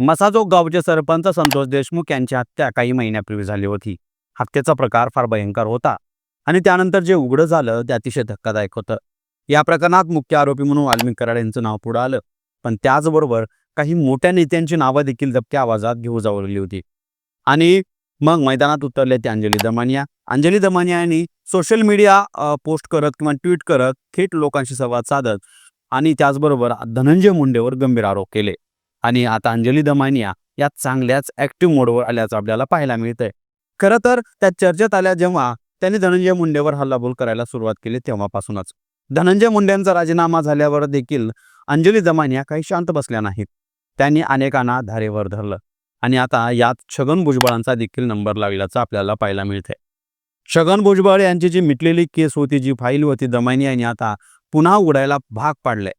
मसाजोग गावचे सरपंच संतोष देशमुख यांची हत्या काही महिन्यापूर्वी झाली होती. हत्येचा प्रकार फार भयंकर होता आणि त्यानंतर जे उघडं झालं ते अतिशय धक्कादायक होतं. या प्रकरणात मुख्य आरोपी म्हणून वाल्मिक कराड यांचं नाव पुढं आलं. पण त्याचबरोबर काही मोठ्या नेत्यांची नावं देखील दबक्या आवाजात घेऊ जावली होती. आणि मग मैदानात उतरले ते अंजली दमानिया. अंजली दमानिया यांनी सोशल मीडिया पोस्ट करत किंवा ट्विट करत थेट लोकांशी संवाद साधत आणि त्याचबरोबर धनंजय मुंडेवर गंभीर आरोप केले. आणि आता अंजली दमानिया या चांगल्याच ऍक्टिव्ह मोडवर आल्याचं आपल्याला पाहायला मिळतंय. खरं तर त्या चर्चेत आल्या जेव्हा त्यांनी धनंजय मुंडेवर हल्लाबोल करायला सुरुवात केली तेव्हापासूनच. धनंजय मुंडेंचा राजीनामा झाल्यावर देखील अंजली दमानिया काही शांत बसल्या नाहीत. त्यांनी अनेकांना धारेवर धरलं. आणि आता यात छगन भुजबळांचा देखील नंबर लागल्याचं आपल्याला पाहायला मिळतंय. छगन भुजबळ यांची जी मिटलेली केस होती जी फाईल होती दमानी यांनी आता पुन्हा उघडायला भाग पाडलंय.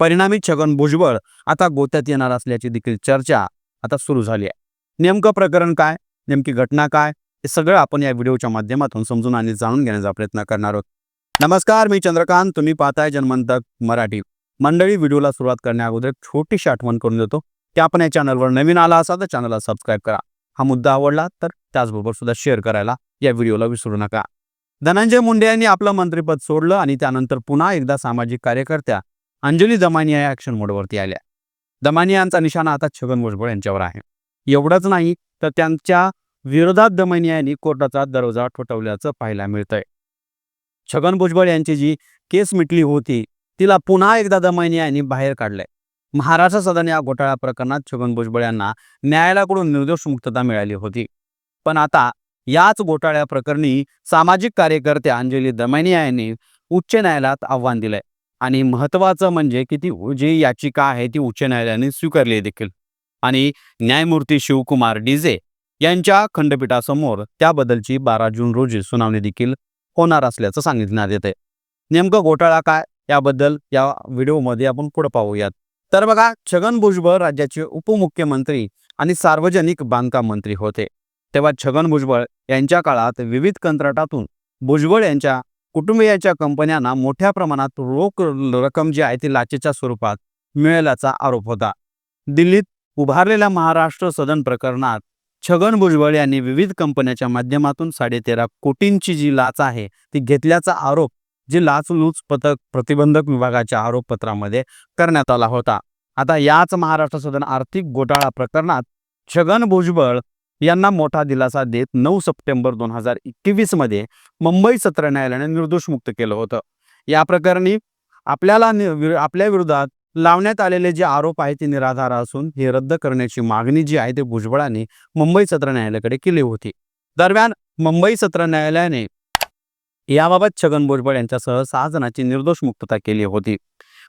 परिणामी छगन भुजबळ आता गोत्यात येणार असल्याची देखील चर्चा आता सुरू झाली आहे. नेमकं प्रकरण काय? नेमकी घटना काय? हे सगळं आपण या व्हिडिओच्या माध्यमातून समजून आणि जाणून घेण्याचा प्रयत्न करणार आहोत. नमस्कार मी चंद्रकांत. तुम्ही पाहताय जनमंतक मराठी. मंडळी व्हिडिओला सुरुवात करण्या अगोदर एक छोटीशी आठवण करून देतो की आपण या चॅनलवर नवीन आला असाल तर चॅनलला सबस्क्राईब करा. हा मुद्दा आवडला तर त्याचबरोबर सुद्धा शेअर करायला या व्हिडिओला विसरू नका. धनंजय मुंडे यांनी आपलं मंत्रिपद सोडलं आणि त्यानंतर पुन्हा एकदा सामाजिक कार्यकर्त्या अंजली दमानिया या ॲक्शन मोडवरती आल्या. दमानियांचा निशाणा आता छगन भुजबळ यांच्यावर आहे. एवढंच नाही तर त्यांच्या विरोधात दमानिया यांनी कोर्टाचा दरवाजा ठोठवल्याचं पाहायला मिळतंय. छगन भुजबळ यांची जी केस मिटली होती तिला पुन्हा एकदा दमानिया यांनी बाहेर काढलंय. महाराष्ट्र सदन या घोटाळा प्रकरणात छगन भुजबळ यांना न्यायालयाकडून निर्दोष मुक्तता मिळाली होती. पण आता याच घोटाळ्या प्रकरणी सामाजिक कार्यकर्त्या अंजली दमानिया यांनी उच्च न्यायालयात आव्हान दिलंय. आणि महत्त्वाचं म्हणजे की ती जी याचिका आहे ती उच्च न्यायालयाने स्वीकारली देखील. आणि न्यायमूर्ती शिवकुमार डिजे यांच्या खंडपीठासमोर त्याबद्दलची बारा जून रोजी सुनावणी देखील होणार असल्याचं सांगितण्यात येते नेमकं घोटाळा काय? याबद्दल या व्हिडिओमध्ये आपण पुढे पाहूयात. तर बघा छगन भुजबळ राज्याचे उपमुख्यमंत्री आणि सार्वजनिक बांधकाम मंत्री होते. तेव्हा छगन भुजबळ यांच्या काळात विविध कंत्राटातून भुजबळ यांच्या कुटुंबियाच्या कंपन्यांना मोठ्या प्रमाणात रोख रक्कम जी आहे ती लाचेच्या स्वरूपात मिळाल्याचा आरोप होता. दिल्लीत उभारलेल्या महाराष्ट्र सदन प्रकरणात छगन भुजबळ यांनी विविध कंपन्याच्या माध्यमातून साडेतेरा कोटींची जी लाच आहे ती घेतल्याचा आरोप जी लाचलूच पथक प्रतिबंधक विभागाच्या आरोपपत्रामध्ये करण्यात आला होता. आता याच महाराष्ट्र सदन आर्थिक घोटाळा प्रकरणात छगन भुजबळ यांना मोठा दिलासा देत नऊ सप्टेंबर दोन हजार एकवीसमध्ये मुंबई सत्र न्यायालयाने निर्दोष मुक्त केलं होतं. या प्रकरणी आपल्याला आपल्या विरोधात लावण्यात आलेले जे आरोप आहेत ते निराधार असून हे रद्द करण्याची मागणी जी आहे ते भुजबळांनी मुंबई सत्र न्यायालयाकडे केली होती. दरम्यान मुंबई सत्र न्यायालयाने याबाबत छगन भुजबळ यांच्यासह सहा जणांची निर्दोष मुक्तता केली होती.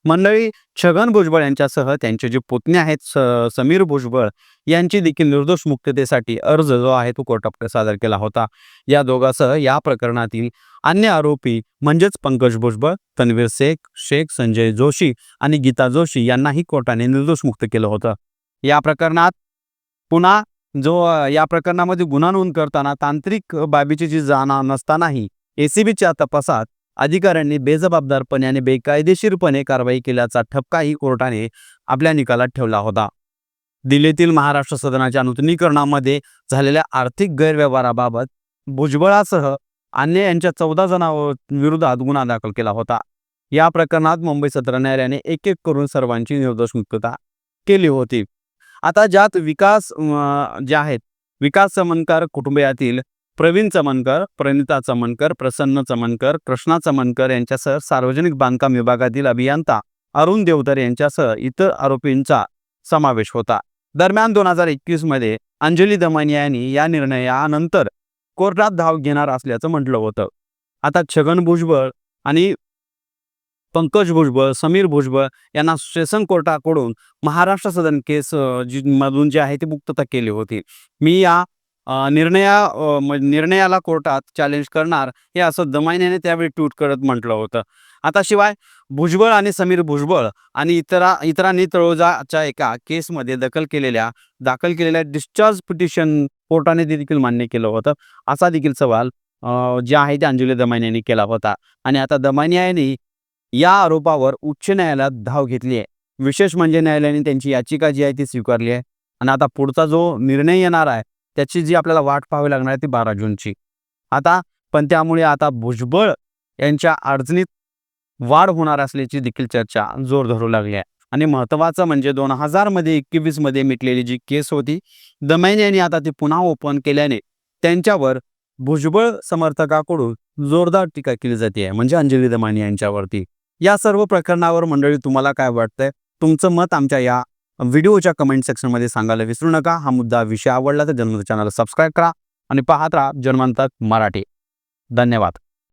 मंडळी छगन भुजबळ यांच्यासह त्यांचे जे पुतणे आहेत समीर भुजबळ यांची देखील निर्दोष मुक्ततेसाठी अर्ज जो आहे तो कोर्टाकडे सादर केला होता. या दोघांसह या प्रकरणातील अन्य आरोपी म्हणजेच पंकज भुजबळ तन्वीर शेख शेख संजय जोशी आणि गीता जोशी यांनाही कोर्टाने निर्दोष मुक्त केलं होतं. या प्रकरणात पुन्हा जो या प्रकरणामध्ये गुन्हा नोंद करताना तांत्रिक बाबीची जी जाणा नसतानाही एसीबीच्या तपासात अधिकाऱ्यांनी बेजबाबदारपणे आणि बेकायदेशीरपणे कारवाई केल्याचा ठपकाही कोर्टाने आपल्या निकालात ठेवला होता. दिल्लीतील महाराष्ट्र सदनाच्या नूतनीकरणामध्ये झालेल्या आर्थिक गैरव्यवहाराबाबत भुजबळासह अन्य यांच्या चौदा जणांविरोधात गुन्हा दाखल केला होता. या प्रकरणात मुंबई सत्र न्यायालयाने एक एक करून सर्वांची निर्दोष मुक्तता केली होती. आता ज्यात विकास जे आहेत विकास समनकार कुटुंबियातील प्रवीण चमनकर प्रणिता चमनकर प्रसन्न चमनकर कृष्णा चमनकर यांच्यासह सार्वजनिक बांधकाम विभागातील अभियंता अरुण देवधर यांच्यासह इतर आरोपींचा समावेश होता. दरम्यान दोन हजार एकवीसमध्ये अंजली दमानिया यांनी या निर्णयानंतर कोर्टात धाव घेणार असल्याचं म्हटलं होतं. आता छगन भुजबळ आणि पंकज भुजबळ समीर भुजबळ यांना सेशन कोर्टाकडून महाराष्ट्र सदन केस जी मधून जे आहे ते मुक्तता केली होती. मी या निर्णया निर्णयाला कोर्टात चॅलेंज करणार हे असं दमाईने त्यावेळी ट्विट करत म्हटलं होतं. आता शिवाय भुजबळ आणि समीर भुजबळ आणि इतरा इतरांनी तळोजाच्या एका केसमध्ये दखल केलेल्या दाखल केलेल्या डिस्चार्ज पिटिशन कोर्टाने ते देखील मान्य केलं होतं. असा देखील सवाल जे आहे ते अंजुले दमानियांनी केला होता. आणि आता दमानियांनी या आरोपावर उच्च न्यायालयात धाव घेतली आहे. विशेष म्हणजे न्यायालयाने त्यांची याचिका जी आहे ती स्वीकारली आहे. आणि आता पुढचा जो निर्णय येणार आहे त्याची जी आपल्याला वाट पाहावी लागणार आहे ती बारा जूनची. आता पण त्यामुळे आता भुजबळ यांच्या अडचणीत वाढ होणार असल्याची देखील चर्चा जोर धरू लागली आहे. आणि महत्त्वाचं म्हणजे दोन हजारमध्ये एकवीसमध्ये मिटलेली जी केस होती दमैन यांनी आता ती पुन्हा ओपन केल्याने त्यांच्यावर भुजबळ समर्थकाकडून जोरदार टीका केली जाते. म्हणजे अंजली दमानी यांच्यावरती. या सर्व प्रकरणावर मंडळी तुम्हाला काय वाटतंय? तुमचं मत आमच्या या व्हिडिओच्या कमेंट सेक्शनमध्ये सांगायला विसरू नका. हा मुद्दा विषय आवडला तर जन्म चॅनल सबस्क्राईब करा आणि पाहत राहा जन्मांतक मराठी. धन्यवाद.